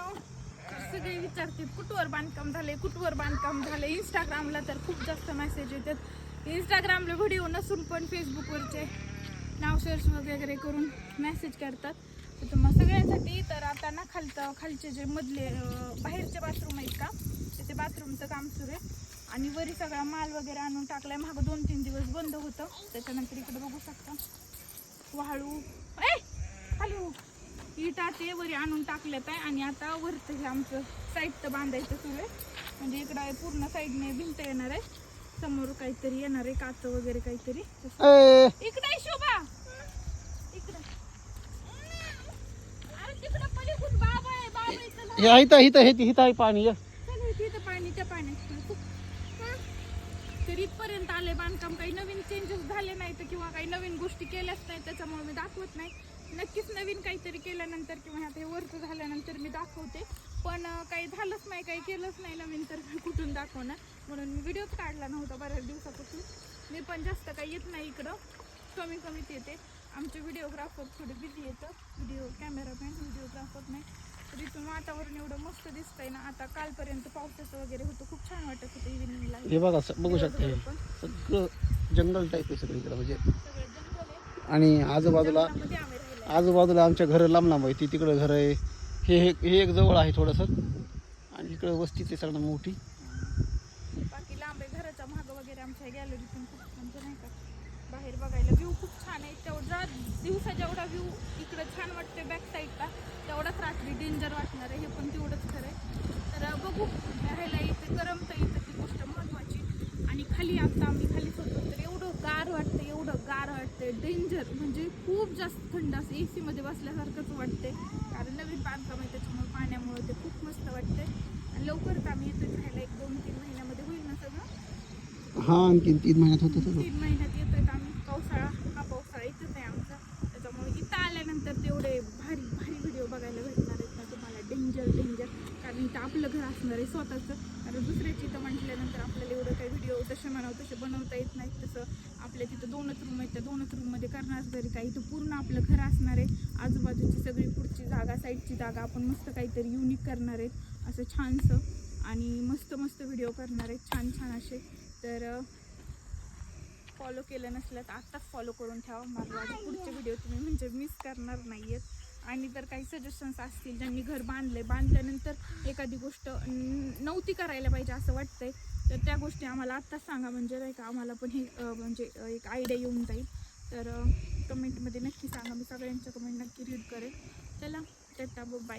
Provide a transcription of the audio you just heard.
मित्रांनो सगळे विचारतात कुठवर बांधकाम झाले कुठवर बांधकाम झाले इंस्टाग्रामला तर खूप जास्त मेसेज येतात. इंस्टाग्रामला व्हिडिओ नसून पण फेसबुकवरचे नाव सर्च वगैरे करून मेसेज करतात. तर मग सगळ्यांसाठी तर आता ना खालतं खालचे जे मधले बाहेरचे बाथरूम आहेत का? तिथे बाथरूमचं काम सुरू आहे. आणि वरी सगळा माल वगैरे आणून टाकलाय. मागं दोन तीन दिवस बंद होतं. त्याच्यानंतर इकडे बघू शकता. वाळू. ए इटा ते वरी आणून टाकल्यात आहे आणि आता वरतं हे आमचं साईडचं बांधायचं आहे. म्हणजे इकडं पूर्ण साईडने भिंत येणार आहे. समोर काहीतरी येणार आहे काच वगैरे काहीतरी. इकडे शोभा. आहे. हे हे आहे पाणी पाणी त्या पाण्यात तर इथपर्यंत आले बांधकाम. काही नवीन चेंजेस झाले नाही तर किंवा काही नवीन गोष्टी केल्याच नाही त्याच्यामुळे मी दाखवत नाही. नक्कीच नवीन काहीतरी केल्यानंतर किंवा आता हे वरचं झाल्यानंतर मी दाखवते. पण काही झालंच नाही काही केलंच नाही नवीन तर मी कुठून दाखवणार? म्हणून मी व्हिडिओच काढला नव्हता बऱ्याच दिवसापासून. मी पण जास्त काही येत नाही इकडं. कमी कमीच येते. आमचे व्हिडिओग्राफर थोडे बिझी येतं व्हिडिओ कॅमेरामॅन व्हिडिओग्राफर नाही. तर इथून वातावरण एवढं मस्त दिसतंय ना. आता कालपर्यंत पावसाचं वगैरे होतं. खूप छान वाटत होतं इव्हिनिंगला हे बघा बघू शकता सगळं जंगल टाईप आहे सगळं इकडं म्हणजे आणि आजूबाजूला. आजूबाजूला आमच्या घरं लांब लांब आहे ती तिकडं घरं आहे. हे हे हे एक जवळ आहे थोडंसं. आणि इकडं वस्तीच आहे सगळं मोठी. बाकी लांब आहे. घराच्या मागं वगैरे आमच्या गॅलरीतून खूप म्हणजे नाही का बाहेर बघायला व्ह्यू खूप छान आहे. तेवढा दिवसा जेवढा व्ह्यू इकडं छान वाटते बॅक साईडला तेवढाच रात्री डेंजर वाटणार आहे. हे पण तेवढंच खरं आहे. तर बघू. राहायला इथे करमतं इथं ती गोष्ट महत्त्वाची आणि खाली आता आम्ही खालीच होतो तर एवढं गार वाटतं एवढं गार वाटतं डेंजर म्हणजे खूप जास्त थंड असं ए सीमध्ये बसल्यासारखंच वाटते. कारण नवीन बांधकाम आहे त्याच्यामुळे पाण्यामुळे ते खूप मस्त वाटते. आणि लवकरच आम्ही येतो राहायला एक दोन तीन महिन्यामध्ये होईल ना सगळं? हा आणखीन तीन महिन्यात होतं तीन महिन्यात येतोय आम्ही. पावसाळा हा पावसाळा इथंच आहे आमचा. त्याच्यामुळे इथं आल्यानंतर तेवढे भारी भारी व्हिडिओ बघायला भेटणार आहेत ना तुम्हाला. डेंजर डेंजर कारण इथं आपलं घर असणार आहे स्वतःचं. कारण दुसऱ्याची इथं म्हटल्यानंतर आपल्याला एवढं काही तसे म्हणावं तसं बनवता येत नाहीत. तसं आपल्या तिथं दोनच रूम आहेत. त्या दोनच रूममध्ये करणार तरी काही इथं पूर्ण आपलं घर असणार आहे. आजूबाजूची सगळी पुढची जागा साईडची जागा आपण मस्त काहीतरी युनिक करणार आहेत. असं छानसं. आणि मस्त मस्त व्हिडिओ करणार आहेत. छान छान असे. तर फॉलो केलं नसलं तर आत्ताच फॉलो करून ठेवा. मला पुढचे व्हिडिओ तुम्ही म्हणजे मिस करणार नाही आहेत आणि जर काही सजेशन्स असतील ज्यांनी घर बांधले बांधल्यानंतर एखादी गोष्ट नव्हती करायला पाहिजे असं वाटतंय तर त्या गोष्टी आम्हाला आत्ताच सांगा. म्हणजे नाही का आम्हाला पण हे म्हणजे एक आयडिया येऊन जाईल. तर कमेंटमध्ये नक्की सांगा. मी सगळ्यांच्या कमेंट नक्की रीड करेन चला त्या बाय